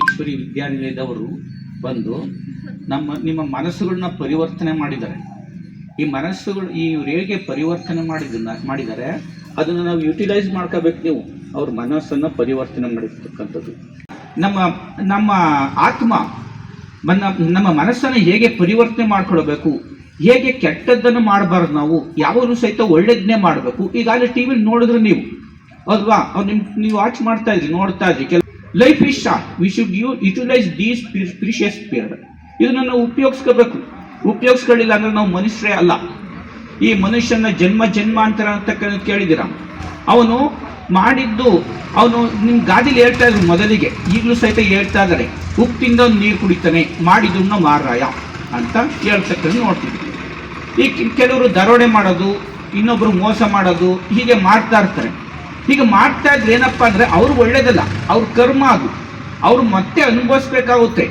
ಈಶ್ವರಿ ವಿದ್ಯಾನಿಲಯದವರು ಬಂದು ನಮ್ಮ, ನಿಮ್ಮ ಮನಸ್ಸುಗಳನ್ನ ಪರಿವರ್ತನೆ ಮಾಡಿದ್ದಾರೆ. ಈ ಮನಸ್ಸುಗಳು, ಈ ಹೇಗೆ ಪರಿವರ್ತನೆ ಮಾಡಿದ್ದನ್ನ ಮಾಡಿದ್ದಾರೆ ಅದನ್ನು ನಾವು ಯುಟಿಲೈಸ್ ಮಾಡ್ಕೋಬೇಕು ನೀವು. ಅವ್ರ ಮನಸ್ಸನ್ನು ಪರಿವರ್ತನೆ ಮಾಡಿರ್ತಕ್ಕಂಥದ್ದು. ನಮ್ಮ ನಮ್ಮ ಆತ್ಮ ನಮ್ಮ ಮನಸ್ಸನ್ನು ಹೇಗೆ ಪರಿವರ್ತನೆ ಮಾಡ್ಕೊಳ್ಬೇಕು, ಹೇಗೆ ಕೆಟ್ಟದ್ದನ್ನು ಮಾಡಬಾರ್ದು ನಾವು ಯಾವಾಗಲೂ ಸಹಿತ ಒಳ್ಳೇದನ್ನೇ ಮಾಡಬೇಕು. ಈಗಾಗಲೇ ಟಿ ವಿಲಿ ನೋಡಿದ್ರೆ ನೀವು. ಅಲ್ವಾ? ಅವ್ರು ನಿಮ್ಗೆ ನೀವು ವಾಚ್ ಮಾಡ್ತಾ ಇದ್ರಿ, ನೋಡ್ತಾ ಇದ್ರಿ. Life is short we should you utilise these precious period ಇದನ್ನು ನಾವು ಉಪಯೋಗಿಸ್ಕೋಬೇಕು. ಉಪಯೋಗಿಸ್ಕೊಳ್ಳಿಲ್ಲ ಅಂದ್ರೆ ನಾವು ಮನುಷ್ಯರೇ ಅಲ್ಲ. ಈ ಮನುಷ್ಯನ ಜನ್ಮ ಜನ್ಮಾಂತರ ಅಂತಕ್ಕಂಥ ಕೇಳಿದಿರ ಅವನು ಮಾಡಿದ್ದು, ಅವನು ನಿಮ್ಮ ಗಾದಿಲಿ ಹೇಳ್ತಾ ಇದ್ರು ಮೊದಲಿಗೆ. ಈಗಲೂ ಸಹಿತ ಹೇಳ್ತಾ ಇದ್ದಾರೆ. ಉಪ್ಪಿಂದ ನೀರು ಕುಡಿತಾನೆ, ಮಾಡಿದ್ದನ್ನು ಮಾರಾಯ ಅಂತ ಹೇಳ್ತಕ್ಕಂಥ ನೋಡ್ತಿದ್ವಿ ಈ ಕೆಲವರು ದರೋಡೆ ಮಾಡೋದು ಇನ್ನೊಬ್ಬರು ಮೋಸ ಮಾಡೋದು, ಹೀಗೆ ಮಾಡ್ತಾ ಇರ್ತಾರೆ. ಹೀಗೆ ಮಾಡ್ತಾ ಇದ್ರೆ ಏನಪ್ಪ ಅಂದರೆ ಅವ್ರು ಒಳ್ಳೇದಲ್ಲ, ಅವ್ರ ಕರ್ಮ ಅದು. ಅವ್ರು ಮತ್ತೆ ಅನುಭವಿಸ್ಬೇಕಾಗುತ್ತೆ.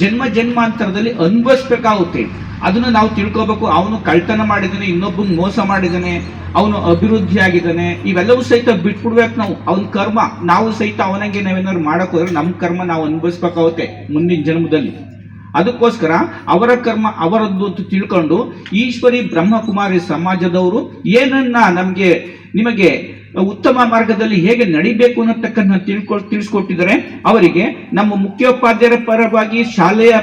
ಜನ್ಮ ಜನ್ಮಾಂತರದಲ್ಲಿ ಅನುಭವಿಸ್ಬೇಕಾಗುತ್ತೆ. ಅದನ್ನು ನಾವು ತಿಳ್ಕೊಬೇಕು, ಅವನು ಕಳ್ತನ ಮಾಡಿದ್ದಾನೆ ಇನ್ನೊಬ್ಬನ ಮೋಸ ಮಾಡಿದ್ದಾನೆ ಅವನು ಅಭಿವೃದ್ಧಿ ಆಗಿದ್ದಾನೆ ಇವೆಲ್ಲವೂ ಸಹಿತ ಬಿಟ್ಬಿಡ್ಬೇಕು ನಾವು. ಅವನ ಕರ್ಮ, ನಾವು ಸಹಿತ ಅವನಿಗೆ ನಾವೇನಾದ್ರು ಮಾಡಕ್ ಹೋದ್ರೆ ನಮ್ಮ ಕರ್ಮ ನಾವು ಅನುಭವಿಸ್ಬೇಕಾಗುತ್ತೆ ಮುಂದಿನ ಜನ್ಮದಲ್ಲಿ. ಅದಕ್ಕೋಸ್ಕರ ಅವರ ಕರ್ಮ ಅವರದ್ದು ಅಂತ ತಿಳ್ಕೊಂಡು ಈಶ್ವರಿ ಬ್ರಹ್ಮಕುಮಾರಿ ಸಮಾಜದವರು ಏನನ್ನ ನಮಗೆ, ನಿಮಗೆ ಉತ್ತಮ ಮಾರ್ಗದಲ್ಲಿ ಹೇಗೆ ನಡಿಬೇಕು ಅನ್ನತಕ್ಕನ್ನ ತಿಳ್ಕೊ, ತಿಳಿಸ್ಕೊಟ್ಟಿದ್ದಾರೆ. ಅವರಿಗೆ ನಮ್ಮ ಮುಖ್ಯೋಪಾಧ್ಯಾಯರ ಪರವಾಗಿ, ಶಾಲೆಯ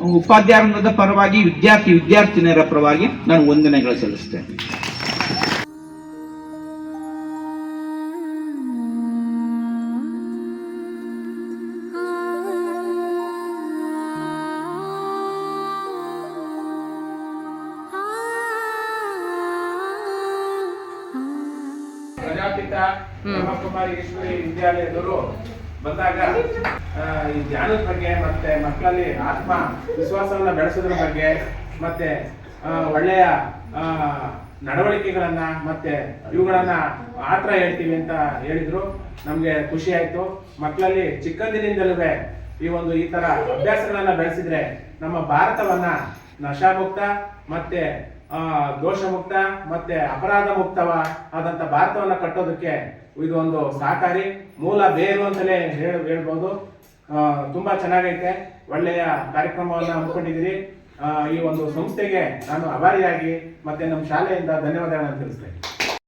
ಉಪಾಧ್ಯಾಯರ ಪರವಾಗಿ, ವಿದ್ಯಾರ್ಥಿ, ವಿದ್ಯಾರ್ಥಿನಿಯರ ಪರವಾಗಿ ನಾನು ವಂದನೆಗಳು ಸಲ್ಲಿಸ್ತೇನೆ. ಪ್ರಜಾಪಿತ ಬ್ರಹ್ಮಕುಮಾರಿ ಈಶ್ವರಿ ವಿದ್ಯಾಲಯದವರು ಬಂದಾಗ ಈ ಧ್ಯಾನದ ಬಗ್ಗೆ ಮತ್ತೆ ಮಕ್ಕಳಲ್ಲಿ ಆತ್ಮ ವಿಶ್ವಾಸವನ್ನ ಬೆಳೆಸೋದ್ರ ಬಗ್ಗೆ ಮತ್ತೆ ಒಳ್ಳೆಯ ನಡವಳಿಕೆಗಳನ್ನ ಮತ್ತೆ ಇವುಗಳನ್ನ ಆತ್ರ ಹೇಳ್ತೀವಿ ಅಂತ ಹೇಳಿದ್ರು. ನಮ್ಗೆ ಖುಷಿ ಆಯ್ತು. ಮಕ್ಕಳಲ್ಲಿ ಚಿಕ್ಕಂದಿನಿಂದಲೂ ಈ ಒಂದು ಈ ತರ ಅಭ್ಯಾಸಗಳನ್ನ ಬೆಳೆಸಿದ್ರೆ ನಮ್ಮ ಭಾರತವನ್ನ ನಶಾಮುಕ್ತ ಮತ್ತೆ ಆ, ದೋಷಮುಕ್ತ ಮತ್ತೆ ಅಪರಾಧ ಮುಕ್ತವ ಆದಂತ ಭಾರತವನ್ನ ಕಟ್ಟೋದಕ್ಕೆ ಇದು ಒಂದು ಸಹಕಾರಿ ಮೂಲ ಬೇರು ಅಂತಲೇ ಹೇಳ ಹೇಳ್ಬೋದು. ತುಂಬಾ ಚೆನ್ನಾಗೈತೆ. ಒಳ್ಳೆಯ ಕಾರ್ಯಕ್ರಮವನ್ನ ಹಮ್ಮಿಕೊಂಡಿದ್ದೀರಿ. ಈ ಒಂದು ಸಂಸ್ಥೆಗೆ ನಾನು ಅಭಾರಿಯಾಗಿ ಮತ್ತೆ ನಮ್ಮ ಶಾಲೆಯಿಂದ ಧನ್ಯವಾದಗಳನ್ನು ತಿಳಿಸ್ತೇನೆ.